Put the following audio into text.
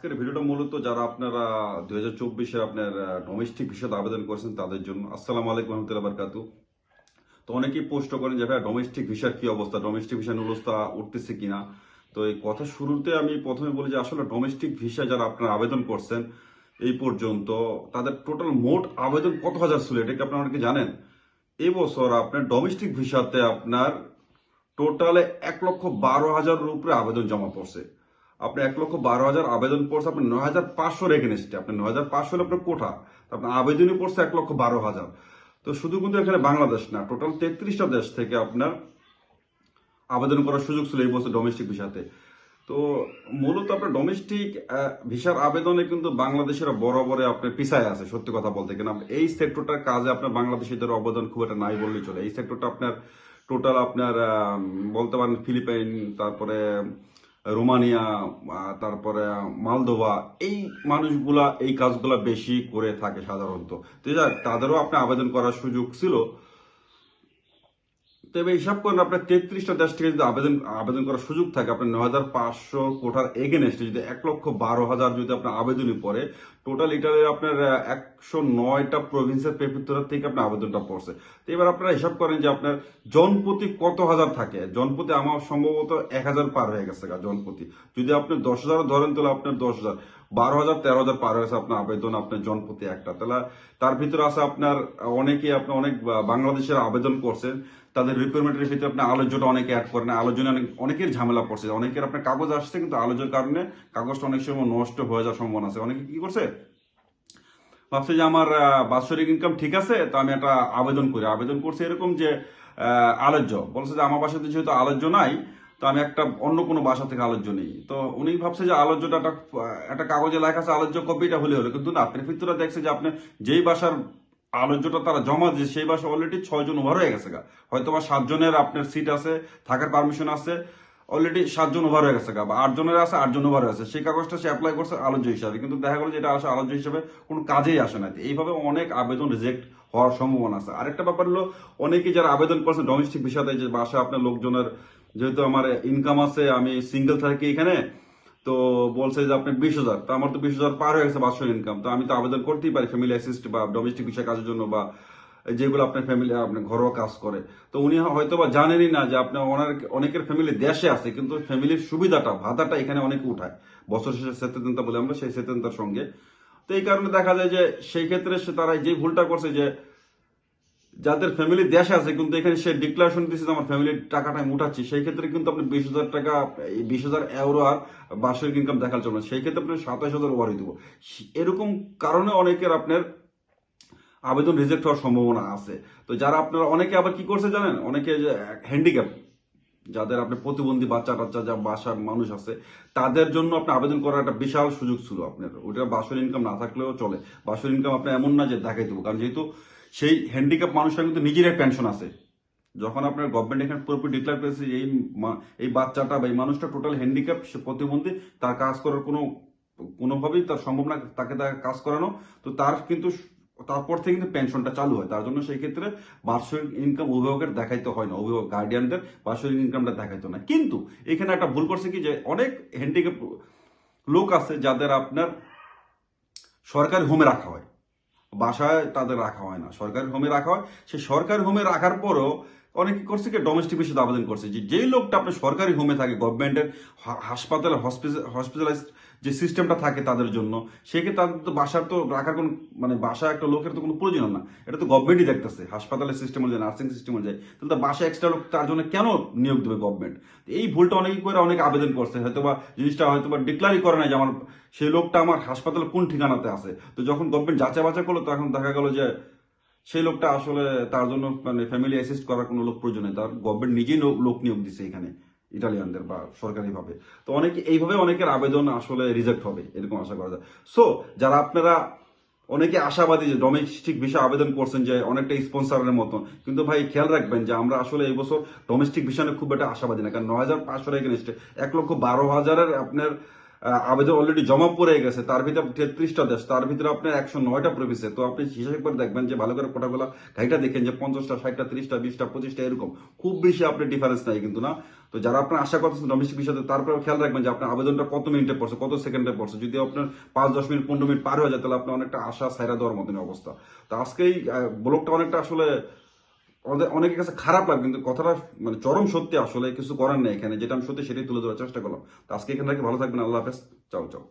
আজকের ভিডিওটা মূলত যারা আপনারা দুই হাজার চব্বিশে আপনার ডোমেস্টিক ভিসাতে আবেদন করেছেন তাদের জন্য। আসসালামু আলাইকুম রহমতুল্লাহ বারকাতু। তো অনেকেই পোস্ট করেন যে ভাই ডোমেস্টিক ভিসার কি অবস্থা? ডোমেস্টিক ভিসা নুরস্তা উঠতেছে কিনা? তো এই কথা শুরুতে আমি প্রথমে বলি যে, আসলে ডোমেস্টিক ভিসা যারা আপনারা আবেদন করছেন এই পর্যন্ত, তাদের টোটাল মোট আবেদন কত হাজার ছিল? এটা কি আপনারা অনেকে জানেন? এই বছর আপনার ডোমেস্টিক ভিসাতে আপনার টোটালে এক লক্ষ বারো হাজারের উপরে আবেদন জমা পড়ছে। আপনি এক লক্ষ বারো হাজার আবেদন পড়ছে আপনি নয় হাজার পাঁচশোর এগেনস্টে আপনি নয় হাজার পাঁচশো হলে আপনার কোঠা আপনার আবেদনই পড়ছে এক লক্ষ বারো হাজার। তো শুধু কিন্তু এখানে বাংলাদেশ না, টোটাল তেত্রিশটা দেশ থেকে আপনার আবেদন করার সুযোগ ছিল এই বছর ডোমেস্টিক ভিসাতে তো। মূলত আপনার ডোমেস্টিক ভিসার আবেদনে কিন্তু বাংলাদেশের বরাবরে আপনার পিছায় আছে, সত্যি কথা বলতে। কিনা এই সেক্টরটার কাজে আপনার বাংলাদেশিদের অবদান খুব একটা নাই বললেই চলে। এই সেক্টরটা আপনার টোটাল আপনার বলতে পারেন ফিলিপাইন, তারপরে রোমানিয়া তারপরে মালদোভা, এই মানুষগুলা এই কাজগুলা বেশি করে থাকে সাধারণত। তো যাক তাদেরও আপনি আবেদন করার সুযোগ ছিল। তবে হিসাব করেন আপনার তেত্রিশটা দেশ থেকে যদি আবেদন আবেদন করার সুযোগ থাকে আপনার নয় হাজার পাঁচশো কোটার এগেনেস্টে যদি এক লক্ষ বারো হাজার যদি আপনার আবেদনই পড়ে টোটাল ইটালির আপনার একশো নয়টা প্রভিন্সের পেপিত্তরা থেকে আপনার আবেদনটা পড়ছে। তো এবার আপনারা হিসাব করেন যে আপনার জনপ্রতি কত হাজার থাকে? জনপ্রতি আমার সম্ভবত এক হাজার পার হয়ে গেছে গা জনপ্রতি যদি আপনি দশ হাজার ধরেন, তাহলে আপনার দশ হাজার। বারো হাজার, তেরো হাজার পার হয়েছে আপনার আবেদন, আপনার জনপ্রতি একটা। তাহলে তার ভিতরে আছে আপনার অনেকে আপনার অনেক বাংলাদেশের আবেদন করছেন। তাদের রিকোয়ারমেন্টের ভিতরে আপনার আলোচনা অনেকে অ্যাড করেন। আলোচনা অনেক, অনেকের ঝামেলা পড়ছে। অনেকের আপনার কাগজ আসছে, কিন্তু আলোচনার কারণে কাগজটা অনেক সময় নষ্ট হয়ে যাওয়ার সম্ভাবনা আছে। অনেকে কি করছে? ভাবছে যে আমার বাৎসরিক ইনকাম ঠিক আছে, তো আমি একটা আবেদন করি। আবেদন করছে এরকম যে আলোচ্য। বলছে যে, আমার বাসাতে যেহেতু আলোচ্য নাই, তো আমি একটা অন্য কোনো বাসা থেকে আলোচ্য নেই। তো উনি ভাবছে যে, আলোচ্যটা একটা একটা কাগজে লেখা আছে, আলোচ্য কপিটা হলে হলো। কিন্তু না প্রেফিত্তরা দেখছে যে, আপনি যেই বাসার আলোচ্যটা তারা জমা দিয়েছে, সেই বাসা অলরেডি ছয় জন ওভার হয়ে গেছে গা। হয়তো বা সাতজনের আপনার সিট আছে, থাকার পারমিশন আছে অলরেডি সাতজন ওভার হয়ে গেছে বা আট জনের আছে আট জন ওভার হয়ে আছে সেই কাগজটা সে অ্যাপ্লাই করছে আলোচ্য হিসাবে, কিন্তু দেখা গেলো যে এটা আলোচ্য হিসাবে কোনো কাজেই আসে না। এইভাবে অনেক আবেদন রিজেক্ট হওয়ার সম্ভাবনা আছে। আরেকটা ব্যাপার হলো, অনেকে যারা আবেদন করছে ডোমেস্টিক বিষয়তে যে বাসা আপনার লোকজনের যেহেতু আমার ইনকাম আছে, আমি সিঙ্গেল থাকি এখানে, তো বলছে যে আপনি বিশ হাজার, তো আমার তো বিশ হাজার পার হয়ে গেছে বাৎসরিক ইনকাম তো আমি তো আবেদন করতেই পারি ফ্যামিলি অ্যাসিস্ট বা ডোমেস্টিক বিষয় কাজের জন্য বা যেগুলো আপনার ফ্যামিলি আপনার ঘরোয়া কাজ করে। তো উনি হয়তো বা জানেনই না যে আপনার ওনার অনেকের ফ্যামিলি দেশে আছে, কিন্তু ফ্যামিলির সুবিধাটা ভাতাটা এখানে অনেকে উঠায়। বছর শেষে সেতেন্তা বলে আমরা সেই সেতেন্তার সঙ্গে। তো এই কারণে দেখা যায় যে সেই ক্ষেত্রে সে তারা যে ভুলটা করছে যে যাদের ফ্যামিলি দেশে আছে, কিন্তু এখানে সে ডিক্লারেশন দিচ্ছে যে আমার ফ্যামিলির টাকাটা আমি উঠাচ্ছি, সেই ক্ষেত্রে কিন্তু আপনি বিশ হাজার টাকা বিশ হাজার এউরো আর বার্ষিক ইনকাম দেখার জন্য। সেই ক্ষেত্রে আপনি সাতাশ হাজার ওয়ারি দেবো। এরকম কারণে অনেকের আপনার আবেদন রিজেক্ট হওয়ার সম্ভাবনা আছে। তো যারা আপনারা, অনেকে আবার কি করছে জানেন? অনেকে হ্যান্ডিক্যাপ যাদের আপনার প্রতিবন্ধী বাচ্চা টাচ্চা যা বাসার মানুষ আছে, তাদের জন্য আপনি আবেদন করার একটা বিশাল সুযোগ ছিল আপনার। ওটা বাসর ইনকাম না থাকলেও চলে। বাসর ইনকাম আপনি এমন না যে দেখাই দেবো, কারণ যেহেতু সেই হ্যান্ডিক্যাপ মানুষরা কিন্তু নিজেরাই পেনশন আছে। যখন আপনার গভর্নমেন্ট এখানে পুরোপুরি ডিক্লেয়ার করেছে এই এই বাচ্চাটা বা এই মানুষটা টোটাল হ্যান্ডিক্যাপ সে প্রতিবন্ধী, তার কাজ করার কোনো, কোনোভাবেই তার সম্ভব না তাকে তার কাজ করানো। তো তার কিন্তু তারপর থেকে কিন্তু পেনশনটা চালু হয়। তার জন্য সেই ক্ষেত্রে বার্ষিক ইনকাম অভিভাবকের দেখাইতে হয় না। অভিভাবক গার্ডিয়ানদের বার্ষিক ইনকামটা দেখাইতে না। কিন্তু এখানে একটা ভুল করছে কি যে অনেক হ্যান্ডিক্যাপ লোক আছে যাদের আপনার সরকারি হোমে রাখা হয়। বাসায় তাদের রাখা হয় না। সরকারি হোমে রাখা হয়। সেই সরকারি হোমে রাখার পরও অনেকে করছে কি ডোমেস্টিক বিষয়ে আবেদন করছে। যে যেই লোকটা আপনার সরকারি হোমে থাকে গভর্নমেন্টের হাসপাতালে হসপিটালাইজ যে সিস্টেমটা থাকে তাদের জন্য সেক্ষেত্রে তাদের তো বাসার তো রাখার কোনো মানে বাসা একটা লোকের তো কোনো প্রয়োজন না। এটা তো গভর্নমেন্টই দেখতেছে। হাসপাতালের সিস্টেম অনুযায়ী নার্সিং সিস্টেম অনুযায়ী তাহলে বাসা এক্সট্রা লোক, তার জন্য কেন নিয়োগ দেবে গভর্নমেন্ট এই ভুলটা অনেকেই করে, অনেক আবেদন করছে। হয়তো বা জিনিসটা হয়তো বা ডিক্লারই করে না যে আমার সেই লোকটা আমার হাসপাতালে কোন ঠিকানাতে আছে। তো যখন গভর্নমেন্ট যাচাই বাছাই করল, তখন দেখা গেল যে সেই লোকটা আসলে তার জন্য মানে ফ্যামিলি অ্যাসিস্ট করার কোনো লোক প্রয়োজন নেই। তার গভর্নমেন্ট নিজেই লোক নিয়োগ দিছে এখানে, ইটালিয়ানদের বা সরকারিভাবে। তো অনেকে এইভাবে অনেকের আবেদন আসলে রিজেক্ট হবে, এরকম আশা করা যায়। সো যারা আপনারা অনেকে আশাবাদী যে ডোমেস্টিক ভিসা আবেদন করছেন যে অনেকটা স্পন্সারের মতন। কিন্তু ভাই, খেয়াল রাখবেন যে আমরা আসলে এই বছর ডোমেস্টিক ভিসা নিয়ে খুব একটা আশাবাদী না। কারণ নয় হাজার পাঁচশো এক লক্ষ বারো হাজারের আপনার আবেদন অলরেডি জমা পড়ে গেছে, তার ভিতরে তেত্রিশটা দেশ, তার ভিতরে আপনার একশো নয়টা প্রবেশে তো আপনি হিসাব করে দেখবেন যে ভালো করে কোটাগুলো ঘাইটা দেখেন যে পঞ্চাশটা, ষাটটা, ত্রিশটা, বিশটা, পঁচিশটা, এরকম। খুব বেশি আপনার ডিফারেন্স নাই কিন্তু, না? তো যারা আপনার আশা করতেছেন ডোমেস্টিক বিষয়তে তারপরে খেয়াল রাখবেন যে আপনার আবেদনটা কত মিনিটে পড়ছে, কত সেকেন্ডে পড়ছে। যদি আপনার পাঁচ, দশ মিনিট, পনেরো মিনিট পার হয়ে যায়, তাহলে আপনার অনেকটা আশা সাইরা দেওয়ার মতন অবস্থা। তো আজকেই ব্লগটা অনেকটা আসলে অনেক- অনেকের কাছে খারাপ লাগে কিন্তু কথাটা মানে চরম সত্যি আসলে, কিছু করার নেই এখানে। যেটা আমি সত্যি সেটাই তুলে ধরার চেষ্টা করলাম। তো আজকে এখানে ভালো থাকবেন, আল্লাহ হাফেজ। চাও চাও।